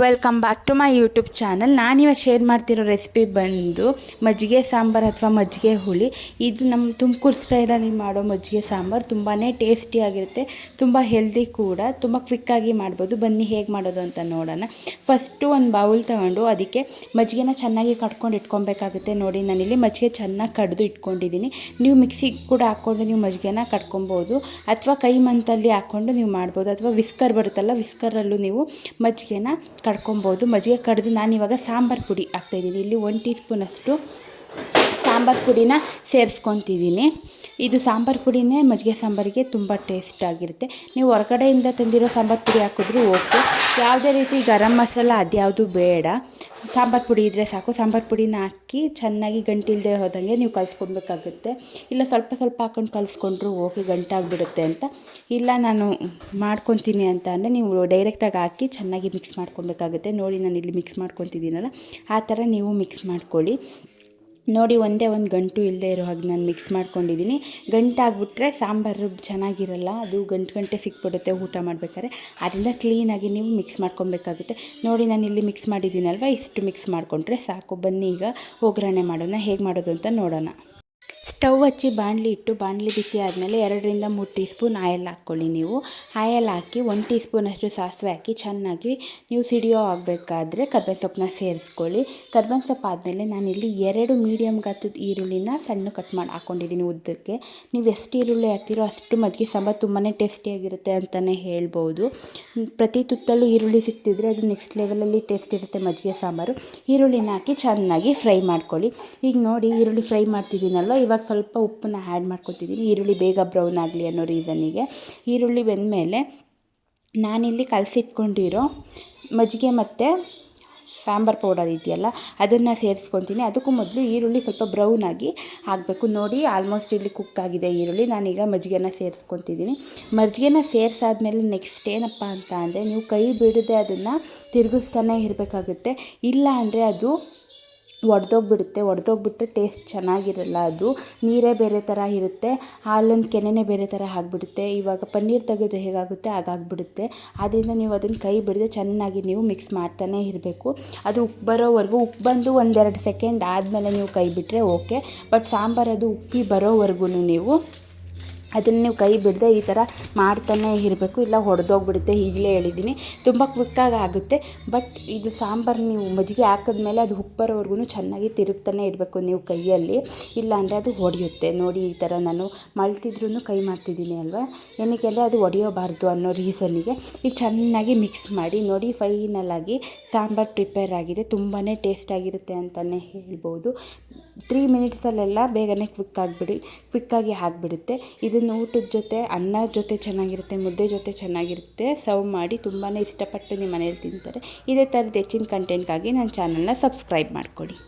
Welcome back to my YouTube channel ನಾನಿವಾಗ share ಮಾಡ್ತಿರೋ recipe ಬಂದು ಮಜ್ಜಿಗೆ ಸಾಂಬಾರು ಅಥವಾ ಮಜ್ಜಿಗೆ ಹುಳಿ. ಇದು ನಮ್ಮ ತುಮಕೂರು ಸ್ಟೈಲಲ್ಲಿ ಮಾಡೋ ಮಜ್ಜಿಗೆ ಸಾಂಬಾರು. ತುಂಬಾ ಟೇಸ್ಟಿಯಾಗಿರುತ್ತೆ ತುಂಬ ಹೆಲ್ದಿ ಕೂಡ. ತುಂಬ ಕ್ವಿಕ್ಕಾಗಿ ಮಾಡ್ಬೋದು. ಬನ್ನಿ ಹೇಗೆ ಮಾಡೋದು ಅಂತ ನೋಡೋಣ. ಫಸ್ಟು ಒಂದು ಬೌಲ್ ತಗೊಂಡು ಅದಕ್ಕೆ ಮಜ್ಜಿಗೆನ ಚೆನ್ನಾಗಿ ಕಟ್ಕೊಂಡು ಇಟ್ಕೊಬೇಕಾಗುತ್ತೆ. ನೋಡಿ, ನಾನಿಲ್ಲಿ ಮಜ್ಜಿಗೆ ಚೆನ್ನಾಗಿ ಕಡ್ದು ಇಟ್ಕೊಂಡಿದ್ದೀನಿ. ನೀವು ಮಿಕ್ಸಿಗೆ ಕೂಡ ಹಾಕ್ಕೊಂಡು ನೀವು ಮಜ್ಜಿಗೆನ ಕಟ್ಕೊಬೋದು. ಅಥವಾ ಕೈ ಮಂತಲ್ಲಿ ಹಾಕ್ಕೊಂಡು ನೀವು ಮಾಡ್ಬೋದು. ಅಥವಾ ವಿಸ್ಕರ್ ಬರುತ್ತಲ್ಲ ವಿಸ್ಕರಲ್ಲೂ ನೀವು ಮಜ್ಜಿಗೆನ ಕಡ್ಕೊಬೋದು. ಮಜ್ಜಿಗೆ ಕಡ್ದು ನಾನು ಇವಾಗ ಸಾಂಬಾರು ಪುಡಿ ಹಾಕ್ತಾಯಿದ್ದೀನಿ ಇಲ್ಲಿ ಒನ್ ಟೀ ಸ್ಪೂನಷ್ಟು ಸಾಂಬಾರು ಪುಡಿನ ಸೇರಿಸ್ಕೊತಿದ್ದೀನಿ. ಇದು ಸಾಂಬಾರು ಪುಡಿನೇ ಮಜ್ಜಿಗೆ ಸಾಂಬಾರಿಗೆ ತುಂಬ ಟೇಸ್ಟ್ ಆಗಿರುತ್ತೆ. ನೀವು ಹೊರಗಡೆಯಿಂದ ತಂದಿರೋ ಸಾಂಬಾರು ಪುಡಿ ಹಾಕಿದ್ರೂ ಓಕೆ. ಯಾವುದೇ ರೀತಿ ಗರಂ ಮಸಾಲ ಅದ್ಯಾವುದು ಬೇಡ. ಸಾಂಬಾರು ಪುಡಿ ಇದ್ದರೆ ಸಾಕು. ಸಾಂಬಾರು ಪುಡಿನ ಹಾಕಿ ಚೆನ್ನಾಗಿ ಗಂಟಿಲ್ಲದೆ ಹೋದಂಗೆ ನೀವು ಕಲಿಸ್ಕೊಬೇಕಾಗುತ್ತೆ ಇಲ್ಲ ಸ್ವಲ್ಪ ಸ್ವಲ್ಪ ಹಾಕೊಂಡು ಕಲಿಸ್ಕೊಂಡ್ರು ಓಕೆ, ಗಂಟಾಗಿಬಿಡುತ್ತೆ ಅಂತ. ಇಲ್ಲ ನಾನು ಮಾಡ್ಕೊತೀನಿ ಅಂತ ಅಂದರೆ ನೀವು ಡೈರೆಕ್ಟಾಗಿ ಹಾಕಿ ಚೆನ್ನಾಗಿ ಮಿಕ್ಸ್ ಮಾಡ್ಕೊಬೇಕಾಗುತ್ತೆ ನೋಡಿ ನಾನು ಇಲ್ಲಿ ಮಿಕ್ಸ್ ಮಾಡ್ಕೊತಿದ್ದೀನಲ್ಲ. ಆ ಥರ ನೀವು ಮಿಕ್ಸ್ ಮಾಡ್ಕೊಳ್ಳಿ. ನೋಡಿ, ಒಂದೇ ಒಂದು ಗಂಟು ಇಲ್ಲದೆ ಇರೋ ಹಾಗೆ ನಾನು ಮಿಕ್ಸ್ ಮಾಡ್ಕೊಂಡಿದ್ದೀನಿ. ಗಂಟಾಗ್ಬಿಟ್ರೆ ಸಾಂಬಾರು ಚೆನ್ನಾಗಿರಲ್ಲ, ಅದು ಗಂಟು ಗಂಟೆ ಸಿಕ್ಬಿಡುತ್ತೆ ಊಟ ಮಾಡಬೇಕಾದ್ರೆ. ಅದರಿಂದ ಕ್ಲೀನಾಗಿ ನೀವು ಮಿಕ್ಸ್ ಮಾಡ್ಕೊಬೇಕಾಗುತ್ತೆ ನೋಡಿ, ನಾನು ಇಲ್ಲಿ ಮಿಕ್ಸ್ ಮಾಡಿದ್ದೀನಲ್ವ? ಇಷ್ಟು ಮಿಕ್ಸ್ ಮಾಡಿಕೊಂಡ್ರೆ ಸಾಕು. ಬನ್ನಿ ಈಗ, ಒಗ್ಗರಣೆ ಮಾಡೋಣ, ಹೇಗೆ ಮಾಡೋದು ಅಂತ ನೋಡೋಣ. ಸ್ಟವ್ ಹಚ್ಚಿ ಬಾಣಲಿ ಇಟ್ಟು ಬಾಣಲಿ ಬಿಸಿ ಆದಮೇಲೆ ಎರಡರಿಂದ ಮೂರು ಟೀ ಸ್ಪೂನ್ ಆಯಲ್ ಹಾಕ್ಕೊಳ್ಳಿ ನೀವು. ಆಯಲ್ ಹಾಕಿ ಒಂದು ಟೀ ಸ್ಪೂನಷ್ಟು ಸಾಸಿವೆ ಹಾಕಿ ಚೆನ್ನಾಗಿ ನೀವು ಸಿಡಿಯೋ ಆಗಬೇಕಾದ್ರೆ ಕರ್ಬೇವಿನ ಸೊಪ್ಪನ್ನ ಸೇರಿಸ್ಕೊಳ್ಳಿ. ಕರ್ಬೇವಿನ ಸೊಪ್ಪು ಆದಮೇಲೆ ನಾನಿಲ್ಲಿ ಎರಡು ಮೀಡಿಯಮ್ ಗಾತ್ರದ ಈರುಳ್ಳಿನ ಸಣ್ಣ ಕಟ್ ಮಾಡಿ ಹಾಕ್ಕೊಂಡಿದ್ದೀನಿ ಉದ್ದಕ್ಕೆ. ನೀವು ಎಷ್ಟು ಈರುಳ್ಳಿ ಹಾಕ್ತೀರೋ ಅಷ್ಟು ಮಜ್ಜಿಗೆ ಸಾಂಬಾರು ತುಂಬಾ ಟೇಸ್ಟಿಯಾಗಿರುತ್ತೆ ಅಂತಲೇ ಹೇಳ್ಬೋದು. ಪ್ರತಿ ತುತ್ತಲ್ಲೂ ಈರುಳ್ಳಿ ಸಿಕ್ತಿದ್ರೆ ಅದು ನೆಕ್ಸ್ಟ್ ಲೆವೆಲಲ್ಲಿ ಟೇಸ್ಟ್ ಇರುತ್ತೆ ಮಜ್ಜಿಗೆ ಸಾಂಬಾರು. ಈರುಳ್ಳಿನ ಹಾಕಿ ಚೆನ್ನಾಗಿ ಫ್ರೈ ಮಾಡ್ಕೊಳ್ಳಿ. ಈಗ ನೋಡಿ ಈರುಳ್ಳಿ ಫ್ರೈ ಮಾಡ್ತಿದ್ದೀನಲ್ವ? ಇವಾಗ ಸ್ವಲ್ಪ ಉಪ್ಪನ್ನ ಆ್ಯಡ್ ಮಾಡ್ಕೊತಿದ್ದೀನಿ ಈರುಳ್ಳಿ ಬೇಗ ಬ್ರೌನ್ ಆಗಲಿ ಅನ್ನೋ ರೀಸನಿಗೆ ಈರುಳ್ಳಿ ಬೆಂದಮೇಲೆ ನಾನಿಲ್ಲಿ ಕಲಸಿಟ್ಕೊಂಡಿರೋ ಮಜ್ಜಿಗೆ ಮತ್ತು ಸಾಂಬಾರು ಪೌಡರ್ ಇದೆಯಲ್ಲ, ಅದನ್ನು ಸೇರಿಸ್ಕೊತೀನಿ. ಅದಕ್ಕೂ ಮೊದಲು ಈರುಳ್ಳಿ ಸ್ವಲ್ಪ ಬ್ರೌನ್ ಆಗಿ ಆಗಬೇಕು. ನೋಡಿ ಆಲ್ಮೋಸ್ಟ್ ಇಲ್ಲಿ ಕುಕ್ ಆಗಿದೆ ಈರುಳ್ಳಿ. ನಾನೀಗ ಮಜ್ಜಿಗೆನ ಸೇರಿಸ್ಕೊತಿದ್ದೀನಿ ಮಜ್ಜಿಗೆನ ಸೇರಿಸಾದ್ಮೇಲೆ ನೆಕ್ಸ್ಟ್ ಏನಪ್ಪ ಅಂತ ಅಂದರೆ, ನೀವು ಕೈ ಬಿಡದೆ ಅದನ್ನು ತಿರುಗಿಸ್ತಾನೆ ಇರಬೇಕಾಗುತ್ತೆ. ಇಲ್ಲ ಅಂದರೆ ಅದು ಒಡೆದೋಗ್ಬಿಡುತ್ತೆ. ಒಡೆದೋಗ್ಬಿಟ್ರೆ ಟೇಸ್ಟ್ ಚೆನ್ನಾಗಿರಲ್ಲ ಅದು. ನೀರೇ ಬೇರೆ ಥರ ಇರುತ್ತೆ. ಹಾಲಿನ ಕೆನೆನೇ ಬೇರೆ ಥರ ಆಗಿಬಿಡುತ್ತೆ. ಇವಾಗ ಪನ್ನೀರ್ ತೆಗೆದ್ರೆ ಹೇಗಾಗುತ್ತೆ? ಹಾಗಾಗ್ಬಿಡುತ್ತೆ. ಆದ್ದರಿಂದ ನೀವು ಅದನ್ನು ಕೈ ಬಿಡದೆ ಚೆನ್ನಾಗಿ ನೀವು ಮಿಕ್ಸ್ ಮಾಡ್ತಾನೇ ಇರಬೇಕು. ಅದು ಉಪ್ಪು ಬರೋವರೆಗೂ ಉಪ್ಪು ಬಂದು ಒಂದೆರಡು ಸೆಕೆಂಡ್ ಆದಮೇಲೆ ನೀವು ಕೈ ಬಿಟ್ಟರೆ ಓಕೆ ಬಟ್ ಸಾಂಬಾರು ಅದು ಉಕ್ಕಿ ಬರೋವರೆಗೂ ನೀವು ಅದನ್ನು ನೀವು ಕೈ ಬಿಡದೆ ಈ ಥರ ಮಾಡ್ತಾನೆ ಇರಬೇಕು. ಇಲ್ಲ ಹೊಡೆದೋಗ್ಬಿಡುತ್ತೆ, ಈಗಲೇ ಹೇಳಿದ್ದೀನಿ. ತುಂಬ ಕ್ವಿಕ್ಕಾಗಿ ಆಗುತ್ತೆ. ಬಟ್ ಇದು ಸಾಂಬಾರು ನೀವು ಮಜ್ಜಿಗೆ ಹಾಕಿದ್ಮೇಲೆ ಅದು ಉಪ್ಪು ಬರೋವರೆಗೂ ಚೆನ್ನಾಗಿ ತಿರುಗ್ತಾನೆ ಇರಬೇಕು ನೀವು ಕೈಯಲ್ಲಿ. ಇಲ್ಲಾಂದರೆ ಅದು ಹೊಡೆಯುತ್ತೆ. ನೋಡಿ ಈ ಥರ ನಾನು ಮಳ್ತಿದ್ರೂ ಕೈ ಮಾಡ್ತಿದ್ದೀನಿ ಅಲ್ವಾ? ಏನಕ್ಕೆ ಅಂದರೆ ಅದು ಒಡೆಯೋಬಾರ್ದು ಅನ್ನೋ ರೀಸನ್ನಿಗೆ ಈಗ ಚೆನ್ನಾಗಿ ಮಿಕ್ಸ್ ಮಾಡಿ ನೋಡಿ ಫೈನಲ್ ಆಗಿ ಸಾಂಬಾರು ಪ್ರಿಪೇರ್ ಆಗಿದೆ. ತುಂಬಾ ಟೇಸ್ಟಾಗಿರುತ್ತೆ ಅಂತಲೇ ಹೇಳ್ಬೋದು. ತ್ರೀ ಮಿನಿಟ್ಸಲ್ಲೆಲ್ಲ ಬೇಗನೆ ಕ್ವಿಕ್ ಆಗಿಬಿಡಿ ಕ್ವಿಕ್ಕಾಗಿ ಆಗಿಬಿಡುತ್ತೆ. ಇದನ್ನು ಊಟದ ಜೊತೆ, ಅನ್ನ ಜೊತೆ ಚೆನ್ನಾಗಿರುತ್ತೆ, ಮುದ್ದೆ ಜೊತೆ ಚೆನ್ನಾಗಿರುತ್ತೆ ಸರ್ವ್ ಮಾಡಿ ತುಂಬಾ ಇಷ್ಟಪಟ್ಟು ನಿಮ್ಮ ಮನೇಲಿ ತಿಂತಾರೆ. ಇದೇ ಥರದ ಹೆಚ್ಚಿನ ಕಂಟೆಂಟ್ಗಾಗಿ ನನ್ನ ಚಾನಲ್ನ ಸಬ್ಸ್ಕ್ರೈಬ್ ಮಾಡ್ಕೊಳ್ಳಿ